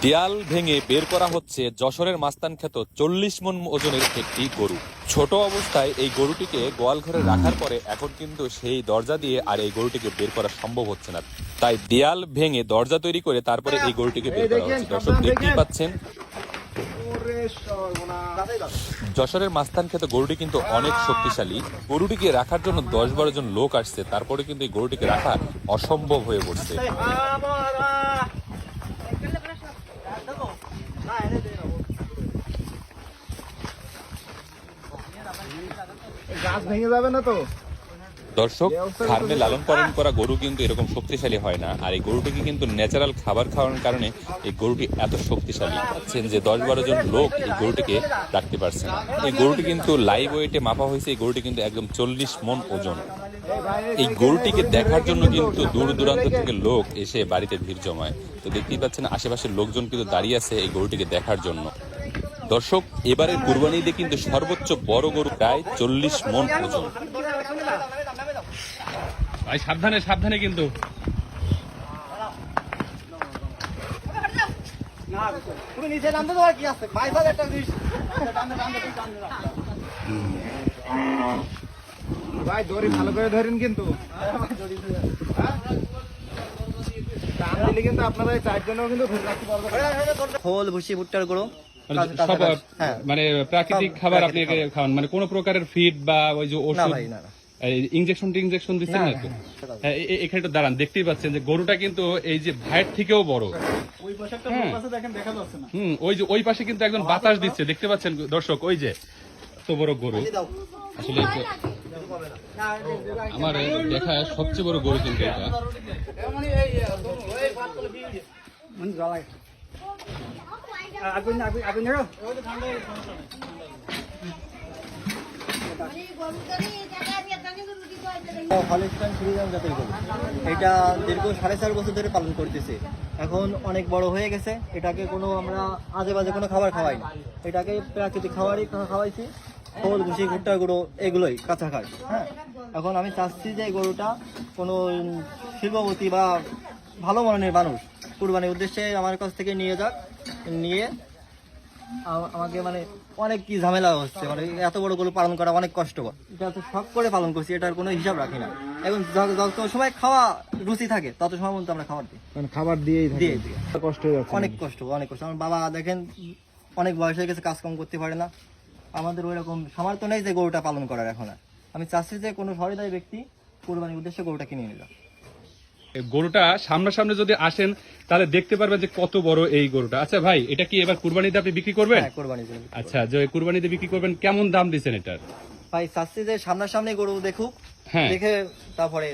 দেয়াল ভেঙে বের করা হচ্ছে যশোরের মাস্তান খ্যাত চল্লিশ মন ওজনের একটি গরু। ছোট অবস্থায় এই গরুটিকে গোয়াল ঘরে রাখার পরে এখন কিন্তু সেই দরজা দিয়ে আর এই গরুটিকে বের করা সম্ভব হচ্ছে না। তাই দেয়াল ভেঙে দরজা তৈরি করে তারপরে এই গরুটিকে বের করা হচ্ছে। দর্শক দেখতেই পাচ্ছেন যশোরের মাস্তান খেতে গরুটি কিন্তু অনেক শক্তিশালী। গরুটিকে রাখার জন্য দশ বারো জন লোক আসছে তারপরে কিন্তু এই গরুটিকে রাখা অসম্ভব হয়ে পড়ছে। গাছ ভেঙে যাবে না তো? দর্শক ফার্মে লালন পালন করা গরু কিন্তু এরকম শক্তিশালী হয় না। আর এই গরুটিকে কিন্তু ন্যাচারাল খাবার খাওয়ানোর কারণে এই গরুটি এত শক্তিশালী। পাচ্ছেন যে দশ বারো জন লোক এই গরুটিকে রাখতে পারছে না। এই গরুটি কিন্তু লাইভ ওয়েটে মাপা হয়েছে। এই গরুটি কিন্তু একদম চল্লিশ মন ওজন। এই গরুটিকে দেখার জন্য কিন্তু দূর দূরান্ত থেকে লোক এসে বাড়িতে ভিড় জমায় তো দেখতেই পাচ্ছেন আশেপাশের লোকজন কিন্তু দাঁড়িয়ে আছে এই গরুটিকে দেখার জন্য দর্শক এবারের কুরবানি ঈদে কিন্তু সর্বোচ্চ বড় গরু প্রায় চল্লিশ মন ওজন ভাই সাবধানে সাবধানে কিন্তু তুমি নিচে নামতে তোমার কি আছে ভাই দড়ি ভালো করে ধরেন কিন্তু। টান দিলে কিন্তু আপনারা চারজনও কিন্তু ধরে রাখতে পারবেন। খোল ভুসি ভুট্টার গুঁড়ো। মানে কাঁচা- সব কাঁচা। ঘাস। হ্যাঁ। মানে প্রাকৃতিক খাবার আপনি খাওয়ান। মানে কোনো প্রকারের ফিড বা ওই যে ওষুধ না। ইনজেকশন দিচ্ছেন তো? হ্যাঁ, এখানে একটু দাঁড়ান দেখতেই পাচ্ছেন যে গরুটা কিন্তু এই যে ভাইয়ের থেকেও বড়। হ্যাঁ। হুম ওই যে ওই পাশে কিন্তু একজন বাতাস দিচ্ছে দেখতে পাচ্ছেন দর্শক ওই যে এত বড় গরু। আসলে আমার দেখা সবচেয়ে বড় গরু কিন্তু এটা। এটা দীর্ঘ সাড়ে চার বছর ধরে পালন করতেছে। এখন অনেক বড় হয়ে গেছে। এটাকে কোনো আমরা আজে বাজে কোনো খাবার খাওয়াই এটাকে প্রাকৃতিক খাবারই খাওয়াইছি। খোল ভুসি ভুট্টার গুঁড়ো এগুলোই কাঁচা খায় হ্যাঁ এখন আমি চাচ্ছি যে গরুটা কোনো শিল্পপতি বা ভালো মনের মানুষ কুরবানির উদ্দেশ্যে আমার কাছ থেকে নিয়ে যাক নিয়ে আমাকে মানে অনেক কি ঝামেলা হচ্ছে মানে এত বড় গরু পালন করা অনেক কষ্টকর। এটা তো শখ করে পালন করছি এটার কোনো হিসাব রাখি না। এবং যত সময় খাওয়া রুচি থাকে তত সময় পর্যন্ত আমরা খাবার দিই। মানে খাবার দিয়েই দিয়ে দিই। কষ্ট অনেক কষ্ট অনেক কষ্ট। আমার বাবা দেখেন অনেক বয়স হয়ে গেছে কাজকাম করতে পারে না। আমাদের ওই রকম সামর্থ্য নেই যে গরুটা পালন করার এখন আর। আমি চাচ্ছি যে কোনো সহৃদয় ব্যক্তি কোরবানির উদ্দেশ্যে গরুটা কিনে নিল। এই গরুটা সামনাসামনি যদি আসেন তাহলে দেখতে পারবেন যে কত বড় এই গরুটা। আচ্ছা ভাই এটা কি এবার কুরবানিতে আপনি বিক্রি করবেন? হ্যাঁ আচ্ছা যে কুরবানিতে বিক্রি করবেন কেমন দাম দিচ্ছেন এটার? ভাই চাচ্ছি যে সামনাসামনি গরু দেখুক হ্যাঁ। দেখে তারপরে